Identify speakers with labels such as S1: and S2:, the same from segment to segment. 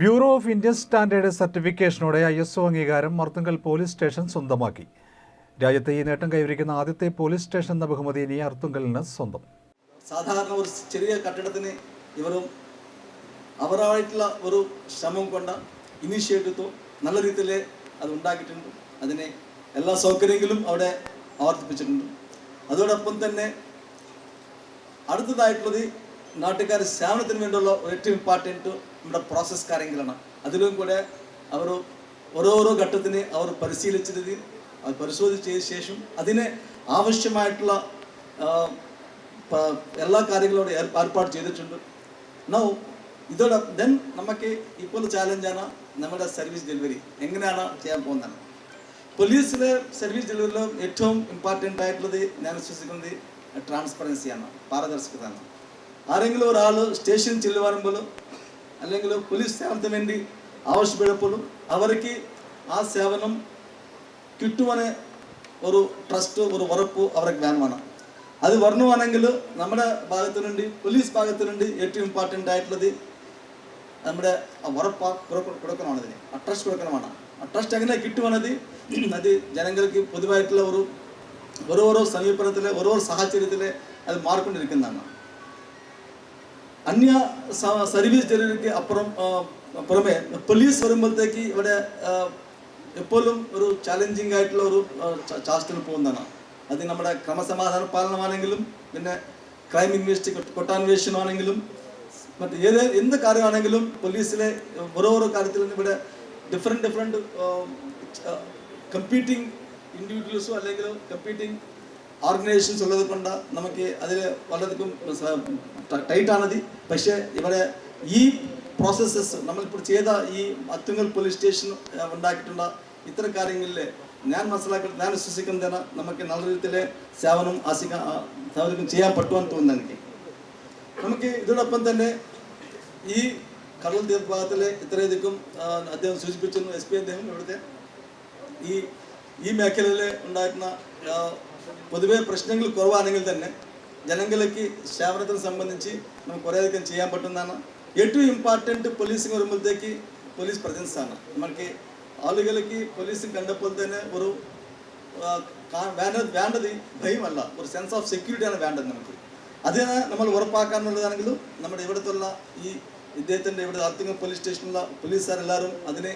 S1: Bureau of Indian standard സർട്ടിഫിക്കേഷനോടെ I S O അംഗീകാരം മർത്തുങ്കൽ police station സ്വന്തമാക്കി. രാജ്യത്തെ ഈ നേട്ടം കൈവരിക്കുന്ന ആദ്യത്തെ പോലീസ് സ്റ്റേഷൻ എന്ന ബഹുമതി ഇനി അർത്തുങ്കലിന് സ്വന്തം.
S2: സാധാരണ ഒരു ചെറിയ കട്ടിടത്തിന് ഇവരും അവരായിട്ടുള്ള ഒരു ശ്രമം കൊണ്ട ഇനീഷ്യേറ്റീവ് നല്ല രീതിയിൽ അത് ഉണ്ടാക്കിയിട്ടുണ്ട്. അതിനെ എല്ലാ സൗകര്യങ്ങളും അവിടെ ആവർത്തിപ്പിച്ചിട്ടുണ്ട്. അതോടൊപ്പം തന്നെ അടുത്തതായിട്ടുള്ളത് നാട്ടുകാർ സേവനത്തിന് വേണ്ടിയുള്ള ഏറ്റവും ഇമ്പോർട്ടന്റ് നമ്മുടെ പ്രോസസ് കാര്യങ്ങളാണ്. അതിലും കൂടെ അവർ ഓരോരോ ഘട്ടത്തിന് അവർ പരിശീലിച്ചത് അത് പരിശോധിച്ചതിന് ശേഷം അതിന് ആവശ്യമായിട്ടുള്ള എല്ലാ കാര്യങ്ങളും ഏർ- ഏർപ്പാട് ചെയ്തിട്ടുണ്ട്. നൗ ഇതോടെ ദെൻ നമുക്ക് ഇപ്പോൾ ചാലഞ്ചാണ് നമ്മുടെ സർവീസ് ഡെലിവറി എങ്ങനെയാണ് ചെയ്യാൻ പോകുന്നത്? പോലീസിലെ സർവീസ് ഡെലിവറിയിലും ഏറ്റവും ഇമ്പോർട്ടന്റ് ആയിട്ടുള്ളത് ഞാൻ വിശ്വസിക്കുന്നത് ട്രാൻസ്പെറൻസിയാണ് പാരദർശകതയാണ് ആരെങ്കിലും ഒരാൾ സ്റ്റേഷനിൽ ചെല്ലുവാനുമ്പോഴും അല്ലെങ്കിൽ പോലീസ് സേവനത്തിന് വേണ്ടി ആവശ്യപ്പെടുമ്പോഴും അവർക്ക് ആ സേവനം കിട്ടുവാന് ഒരു ട്രസ്റ്റ് ഒരു ഉറപ്പ് അവർക്ക് വേണമാണ് അത് വരണമാണെങ്കിൽ നമ്മുടെ ഭാഗത്തു നിന്ന് പോലീസ് ഭാഗത്തു നിന്ന് ഏറ്റവും ഇമ്പോർട്ടന്റ് ആയിട്ടുള്ളത് നമ്മുടെ ഉറപ്പ് കൊടുക്ക- കൊടുക്കണമാണ് ഇതിന് ആ ട്രസ്റ്റ് കൊടുക്കണമാണ്. ആ ട്രസ്റ്റ് എങ്ങനെ കിട്ടുവാണത്? അത് ജനങ്ങൾക്ക് പൊതുവായിട്ടുള്ള ഒരു ഓരോരോ സമീപനത്തിലെ ഓരോ സാഹചര്യത്തിലെ അത് മാറിക്കൊണ്ടിരിക്കുന്നതാണ്. അന്യ സർവീസ് ജനങ്ങൾക്ക് അപ്പുറം പുറമെ പോലീസ് വരുമ്പോഴത്തേക്ക് ഇവിടെ എപ്പോഴും ഒരു ചാലഞ്ചിങ് ആയിട്ടുള്ള ഒരു ചാസ്റ്റിൽ പോകുന്നതാണ്. അത് നമ്മുടെ ക്രമസമാധാന പാലനമാണെങ്കിലും പിന്നെ ക്രൈം ഇൻവെസ്റ്റിഗേഷൻ കൊട്ടാന്വേഷണമാണെങ്കിലും മറ്റ് ഏത് എന്ത് കാര്യമാണെങ്കിലും പോലീസിലെ ഓരോ ഓരോ കാര്യത്തിൽ ഇവിടെ ഡിഫറെന്റ് ഡിഫറെന്റ് കമ്പീറ്റിംഗ് ഇൻഡിവിജ്വൽസോ അല്ലെങ്കിൽ കമ്പീറ്റിംഗ് ഓർഗനൈസേഷൻസ് ഉള്ളത് കൊണ്ട് നമുക്ക് അതിൽ വളരെയധികം ടൈറ്റാണത് പക്ഷേ ഇവിടെ ഈ പ്രോസസ്സസ് നമ്മളിപ്പോൾ ചെയ്ത ഈ അത്തുങ്ങൽ പോലീസ് സ്റ്റേഷൻ ഉണ്ടാക്കിയിട്ടുള്ള ഇത്തരം കാര്യങ്ങളിൽ ഞാൻ മനസ്സിലാക്കി ഞാൻ വിശ്വസിക്കുന്നതിന് നമുക്ക് നല്ല രീതിയിലെ സേവനം ആസിക്കാൻ സേവനം ചെയ്യാൻ പറ്റുമെന്ന് തോന്നുന്നു എനിക്ക്. നമുക്ക് ഇതോടൊപ്പം തന്നെ ഈ കടൽ തീർഭാഗത്തിലെ ഇത്രയധികം അദ്ദേഹം സൂചിപ്പിച്ചിരുന്നു എസ് പി അദ്ദേഹം ഇവിടുത്തെ ഈ ഈ മേഖലയിൽ ഉണ്ടായിരുന്ന പൊതുവെ പ്രശ്നങ്ങൾ കുറവാണെങ്കിൽ തന്നെ ജനങ്ങളിലേക്ക് സേവനത്തിനെ സംബന്ധിച്ച് നമുക്ക് കുറേയധികം ചെയ്യാൻ പറ്റുന്നതാണ്. ഏറ്റവും ഇമ്പോർട്ടന്റ് പോലീസിങ് വരുമ്പോഴത്തേക്ക് പോലീസ് പ്രസൻസ് ആണ്. നമുക്ക് ആളുകൾക്ക് പോലീസ് കണ്ടപ്പോൾ തന്നെ ഒരു വേണ്ടത് വേണ്ടത് ഭയമല്ല. ഒരു സെൻസ് ഓഫ് സെക്യൂരിറ്റിയാണ് വേണ്ടത് നമുക്ക്. അതിനെ നമ്മൾ ഉറപ്പാക്കാനുള്ളതാണെങ്കിലും നമ്മുടെ ഇവിടുത്തുള്ള ഈ ഇദ്ദേഹത്തിന്റെ ഇവിടെ അർത്തിങ്ങ പോലീസ് സ്റ്റേഷനിലുള്ള പോലീസുകാരെല്ലാവരും അതിനെ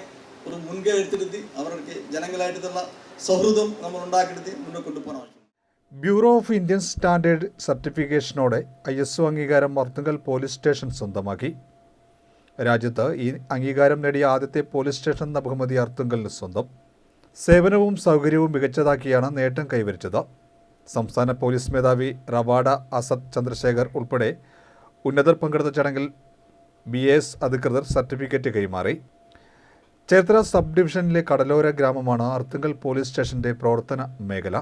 S2: ഒരു മുൻകൈ എടുത്തിരുത്തി അവർക്ക് ജനങ്ങളായിട്ടുള്ള സൗഹൃദം നമ്മൾ ഉണ്ടാക്കിയെടുത്ത് മുന്നോട്ട് കൊണ്ടുപോകണം.
S1: ബ്യൂറോ ഓഫ് ഇന്ത്യൻ സ്റ്റാൻഡേർഡ് സർട്ടിഫിക്കേഷനോടെ ഐ എസ് ഒ അംഗീകാരം മർത്തുങ്കൽ പോലീസ് സ്റ്റേഷൻ സ്വന്തമാക്കി. രാജ്യത്ത് ഈ അംഗീകാരം നേടിയ ആദ്യത്തെ പോലീസ് സ്റ്റേഷൻ എന്ന ബഹുമതി അർത്തുങ്കലിന് സ്വന്തം. സേവനവും സൗകര്യവും മികച്ചതാക്കിയാണ് നേട്ടം കൈവരിച്ചത്. സംസ്ഥാന പോലീസ് മേധാവി റവാഡ അസദ് ചന്ദ്രശേഖർ ഉൾപ്പെടെ ഉന്നതർ പങ്കെടുത്ത ചടങ്ങിൽ ബി എസ് അധികൃതർ സർട്ടിഫിക്കറ്റ് കൈമാറി. ചേർത്തല സബ് ഡിവിഷനിലെ കടലോര ഗ്രാമമാണ് അർത്തുങ്കൽ പോലീസ് സ്റ്റേഷന്റെ പ്രവർത്തന മേഖല.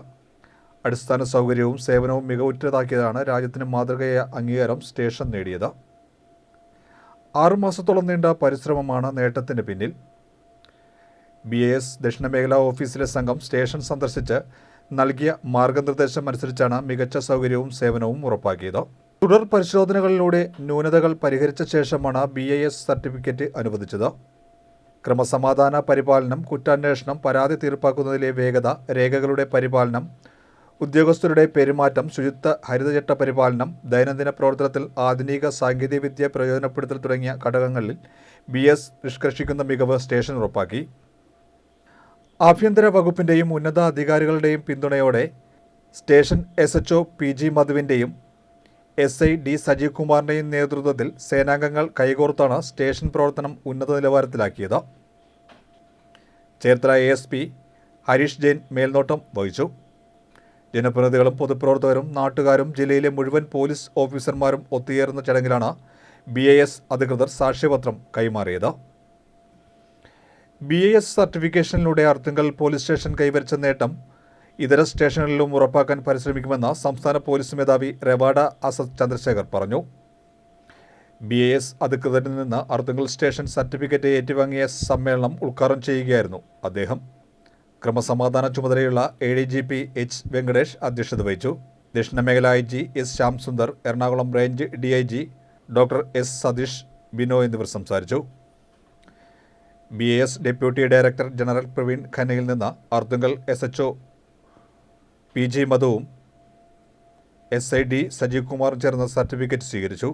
S1: അടിസ്ഥാന സൗകര്യവും സേവനവും മികവുറ്റതാക്കിയതാണ് രാജ്യത്തിന് മാതൃകയായ അംഗീകാരം സ്റ്റേഷൻ നേടിയത്. ആറുമാസത്തോളം നീണ്ട പരിശ്രമമാണ് നേട്ടത്തിന് പിന്നിൽ. ബി എ എസ് ദക്ഷിണമേഖലാ ഓഫീസിലെ സംഘം സ്റ്റേഷൻ സന്ദർശിച്ച് നൽകിയ മാർഗനിർദ്ദേശം അനുസരിച്ചാണ് മികച്ച സൗകര്യവും സേവനവും ഉറപ്പാക്കിയത്. തുടർ പരിശോധനകളിലൂടെ ന്യൂനതകൾ പരിഹരിച്ച ശേഷമാണ് ബി സർട്ടിഫിക്കറ്റ് അനുവദിച്ചത്. ക്രമസമാധാന പരിപാലനം കുറ്റാന്വേഷണം പരാതി തീർപ്പാക്കുന്നതിലെ വേഗത രേഖകളുടെ പരിപാലനം ഉദ്യോഗസ്ഥരുടെ പെരുമാറ്റം ശുചിത്വ ഹരിതചട്ട പരിപാലനം ദൈനംദിന പ്രവർത്തനത്തിൽ ആധുനിക സാങ്കേതികവിദ്യ പ്രയോജനപ്പെടുത്തൽ തുടങ്ങിയ ഘടകങ്ങളിൽ ബി എസ് നിഷ്കർഷിക്കുന്ന മികവ് സ്റ്റേഷൻ ഉറപ്പാക്കി. ആഭ്യന്തര വകുപ്പിന്റെയും ഉന്നത അധികാരികളുടെയും പിന്തുണയോടെ station S H O P G മധുവിന്റെയും S I D Sajeev കുമാറിന്റെയും നേതൃത്വത്തിൽ സേനാംഗങ്ങൾ കൈകോർത്താണ് സ്റ്റേഷൻ പ്രവർത്തനം ഉന്നത നിലവാരത്തിലാക്കിയത്. Cherthala A S P Harish Jain മേൽനോട്ടം വഹിച്ചു. ജനപ്രതിനിധികളും പൊതുപ്രവർത്തകരും നാട്ടുകാരും ജില്ലയിലെ മുഴുവൻ പോലീസ് ഓഫീസർമാരും ഒത്തുചേർന്ന ചടങ്ങിലാണ് ബി എ എസ് അധികൃതർ സാക്ഷ്യപത്രം കൈമാറിയത്. ബി എ എസ് സർട്ടിഫിക്കേഷനിലൂടെ അർത്തുങ്കൽ പോലീസ് സ്റ്റേഷൻ കൈവരിച്ച നേട്ടം ഇതര സ്റ്റേഷനുകളിലും ഉറപ്പാക്കാൻ പരിശ്രമിക്കുമെന്ന് സംസ്ഥാന പോലീസ് മേധാവി റെവാഡ അസദ് ചന്ദ്രശേഖർ പറഞ്ഞു. ബി എ എസ് അധികൃതരിൽ നിന്ന് അർത്തുങ്കൽ സ്റ്റേഷൻ സർട്ടിഫിക്കറ്റ് ഏറ്റുവാങ്ങിയ സമ്മേളനം ഉദ്ഘാടനം ചെയ്യുകയായിരുന്നു അദ്ദേഹം. ക്രമസമാധാന ചുമതലയുള്ള A D G P H Venkatesh അധ്യക്ഷത വഹിച്ചു. ദക്ഷിണ മേഖല I G S Shyam Sundar Ernakulam range D I G doctor S Satish Bino എന്നിവർ സംസാരിച്ചു. B A S deputy director general Praveen ഖന്നയിൽ നിന്ന് Arthunkal S H O P G മധുവും S I D Sajeev കുമാറും ചേർന്ന് certificate സ്വീകരിച്ചു.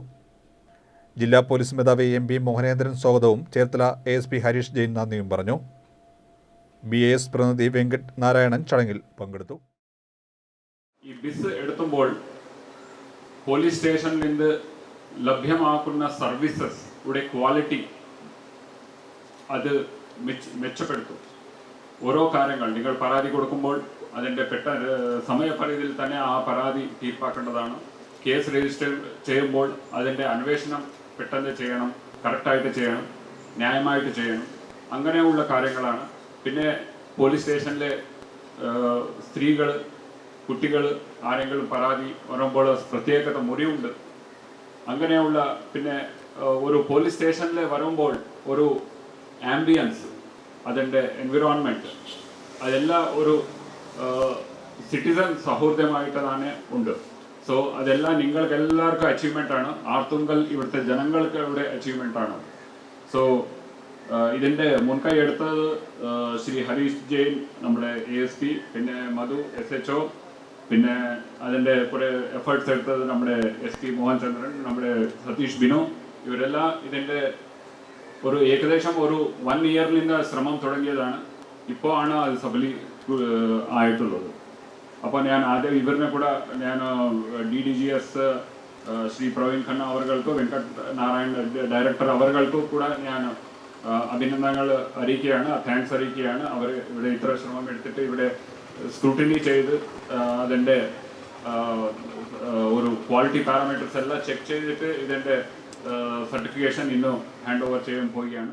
S1: ജില്ലാ police മേധാവി M P Mohanendran സ്വാഗതവും Cherthala A S P Harish Jain നന്ദിയും പറഞ്ഞു. ബി എ എസ് പ്രതിനിധി വെങ്കട്ട് നാരായണൻ ചടങ്ങിൽ പങ്കെടുത്തു.
S3: ഈ ബിസ് എടുത്തുമ്പോൾ പോലീസ് സ്റ്റേഷനിൽ നിന്ന് ലഭ്യമാക്കുന്ന സർവീസസ് ക്വാളിറ്റി അത് മെച്ച മെച്ചപ്പെടുത്തും. ഓരോ കാര്യങ്ങൾ നിങ്ങൾ പരാതി കൊടുക്കുമ്പോൾ അതിന്റെ പെട്ട സമയപരിധിയിൽ തന്നെ ആ പരാതി തീർപ്പാക്കേണ്ടതാണ്. കേസ് രജിസ്റ്റർ ചെയ്യുമ്പോൾ അതിന്റെ അന്വേഷണം പെട്ടെന്ന് ചെയ്യണം കറക്റ്റായിട്ട് ചെയ്യണം ന്യായമായിട്ട് ചെയ്യണം. അങ്ങനെയുള്ള കാര്യങ്ങളാണ്. പിന്നെ പോലീസ് സ്റ്റേഷനിലെ സ്ത്രീകൾ കുട്ടികൾ ആരെങ്കിലും പരാതി വരുമ്പോൾ പ്രത്യേകത മുറിവുണ്ട്. അങ്ങനെയുള്ള പിന്നെ ഒരു പോലീസ് സ്റ്റേഷനിൽ വരുമ്പോൾ ഒരു ആംബിയൻസ് അതിന്റെ എൻവിറോൺമെന്റ് അതെല്ലാം ഒരു സിറ്റിസൺ സൗഹൃദമായിട്ട് തന്നെ ഉണ്ട്. സോ അതെല്ലാം നിങ്ങൾക്ക് എല്ലാവർക്കും അച്ചീവ്മെന്റ് ആണ്. ആർത്തുങ്കൽ ഇവിടുത്തെ ജനങ്ങൾക്ക് ഇവിടെ അച്ചീവ്മെന്റ് ആണ്. സോ ഇതിന്റെ മുൻകൈ എടുത്തത് ശ്രീ ഹരീഷ് ജെയിൻ നമ്മുടെ എ എസ് പി പിന്നെ മധു എസ് എച്ച് ഒ പിന്നെ അതിന്റെ കുറേ എഫേർട്സ് എടുത്തത് നമ്മുടെ എസ് പി മോഹൻ ചന്ദ്രൻ നമ്മുടെ സതീഷ് ബിനു. ഇവരെല്ലാം ഇതിന്റെ ഒരു ഏകദേശം ഒരു വൺ ഇയറിൽ നിന്ന് ശ്രമം തുടങ്ങിയതാണ്. ഇപ്പോൾ ആണ് അത് സബലി ആയിട്ടുള്ളത്. അപ്പോൾ ഞാൻ ആദ്യം ഇവരിനെ കൂടെ ഞാൻ D D G S Shri Praveen Khanna അവർക്കും വെങ്കട്ട് നാരായൺ ഡയറക്ടർ അവർക്കും കൂടെ ഞാൻ അഭിനന്ദനങ്ങൾ അറിയിക്കുകയാണ്. താങ്ക്സ് അറിയിക്കുകയാണ്. അവർ ഇവിടെ ഇത്ര ശ്രമം എടുത്തിട്ട് ഇവിടെ സ്ക്രൂട്ടിനി ചെയ്ത് അതിന്റെ ഒരു ക്വാളിറ്റി പാരാമീറ്റേഴ്സ് എല്ലാം ചെക്ക് ചെയ്തിട്ട് ഇതിന്റെ സർട്ടിഫിക്കേഷൻ ഇന്നും ഹാൻഡ് ഓവർ ചെയ്യാൻ പോവുകയാണ്.